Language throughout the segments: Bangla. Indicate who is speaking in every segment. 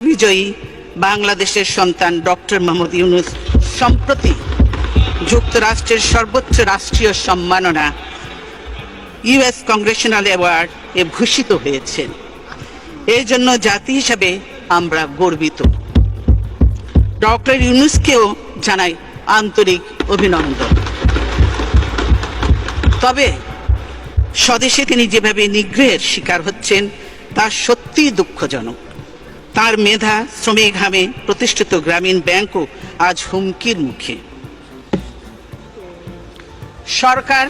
Speaker 1: বিজয়ী বাংলাদেশের সন্তান ডক্টর মোহাম্মদ ইউনুস সম্প্রতি যুক্তরাষ্ট্রের সর্বোচ্চ রাষ্ট্রীয় সম্মাননা ইউএস কংগ্রেশনাল অ্যাওয়ার্ড এ ভূষিত হয়েছেন। এই জন্য জাতি হিসাবে আমরা গর্বিত। ডক্টর ইউনুসকেও জানাই আন্তরিক অভিনন্দন। তবে স্বদেশে তিনি যেভাবে নিগ্রহের শিকার হচ্ছেন, তা সত্যিই দুঃখজনক। তার মেধা, শ্রমিক ঘামে প্রতিষ্ঠিত গ্রামীণ ব্যাংকও আজ হুমকির মুখে। সরকার,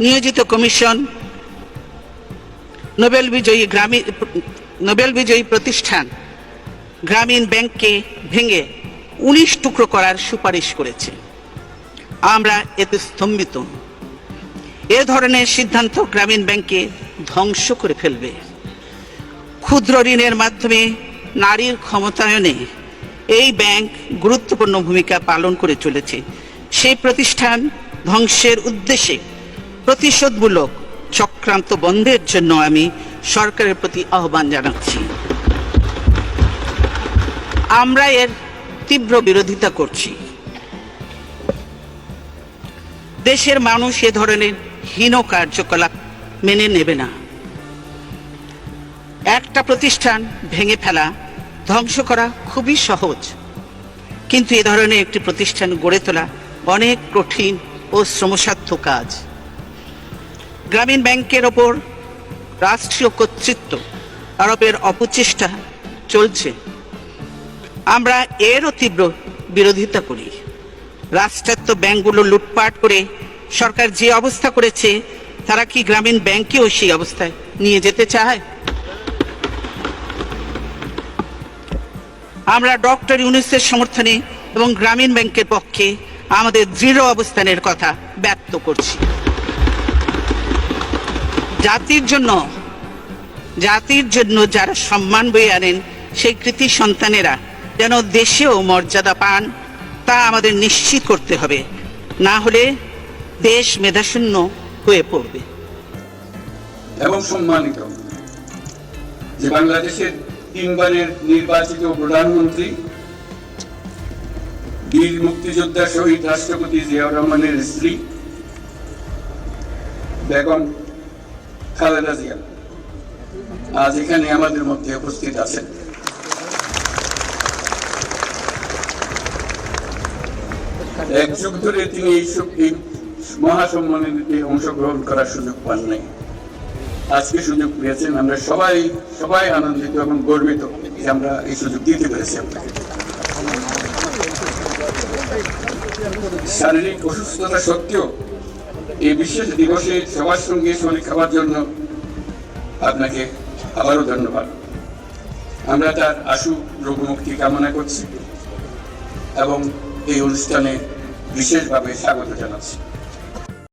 Speaker 1: নিয়োজিত কমিশন, নোবেল বিজয়ী গ্রামীণ নোবেল বিজয়ী প্রতিষ্ঠান, গ্রামীণ ব্যাংককে ভেঙে উনিশ টুকরো করার সুপারিশ করেছে। আমরা এতে স্তম্ভিত। এ ধরনের সিদ্ধান্ত গ্রামীণ ব্যাংকে ধ্বংস করে ফেলবে। ক্ষুদ্র ঋণের মাধ্যমে নারীর ক্ষমতায়নে এই ব্যাংক গুরুত্বপূর্ণ ভূমিকা পালন করে চলেছে। সেই প্রতিষ্ঠান ধ্বংসের উদ্দেশ্যে প্রতিশোধমূলক চক্রান্ত বন্ধের জন্য আমি সরকারের প্রতি আহ্বান জানাচ্ছি। আমরা এর তীব্র বিরোধিতা করছি। দেশের মানুষ এ ধরনের হীন কার্যকলাপ মেনে নেবে না। একটা প্রতিষ্ঠান ভেঙে ফেলা ধ্বংস করা খুবই সহজ। কিন্তু এ ধরনের একটি প্রতিষ্ঠান গড়ে তোলা অনেক কঠিন ও শ্রমসাধ্য কাজ। গ্রামীণ ব্যাংকের ওপর রাষ্ট্রীয় কর্তৃত্ব আরোপের অপচেষ্টা চলছে। আমরা এরও তীব্র বিরোধিতা করি। রাষ্ট্রায়ত্ত ব্যাংকগুলো লুটপাট করে সরকার যে অবস্থা করেছে, তারা কি গ্রামীণ ব্যাংকেও সেই অবস্থায় নিয়ে যেতে চায়? আমরা ডক্টর ইউনুসের সমর্থনে এবং গ্রামীণ ব্যাংকের পক্ষে আমাদের দৃঢ় অবস্থানের কথা ব্যক্ত করছি। জাতির জন্য জাতির জন্য যারা সম্মান বয়ে আনেন, সেই কৃতি সন্তানেরা যেন দেশেও মর্যাদা পান, তা আমাদের নিশ্চিত করতে হবে। না হলে দেশ মেধাশূন্য হয়ে পড়বে।
Speaker 2: এবং সম্মানিত যে বাংলাদেশের তিনবারের নির্বাচিত প্রধানমন্ত্রী, বীর মুক্তিযোদ্ধা শহীদ রাষ্ট্রপতি জিয়াউর রহমানের স্ত্রী, বেগম খালেদা জিয়া। আজ এখানে আমাদের মধ্যে উপস্থিত আছেন। এক যুগ ধরে তিনি এই মহাসম্মানীতে অংশগ্রহণ করার সুযোগ পান নাই। আজকে সুযোগ পেয়েছেন, আমরা সবাই সবাই আনন্দিত এবং গর্বিত যে আমরা এই সুযোগ দিতে পেরেছি আপনাকে। শারীরিক অসুস্থতা সত্ত্বেও এই বিশেষ দিবসে সবার সঙ্গে শরীর খাবার জন্য আপনাকে আবারও ধন্যবাদ। আমরা তার আশু রোগমুক্তি কামনা করছি এবং এই অনুষ্ঠানে বিশেষভাবে স্বাগত জানাচ্ছি।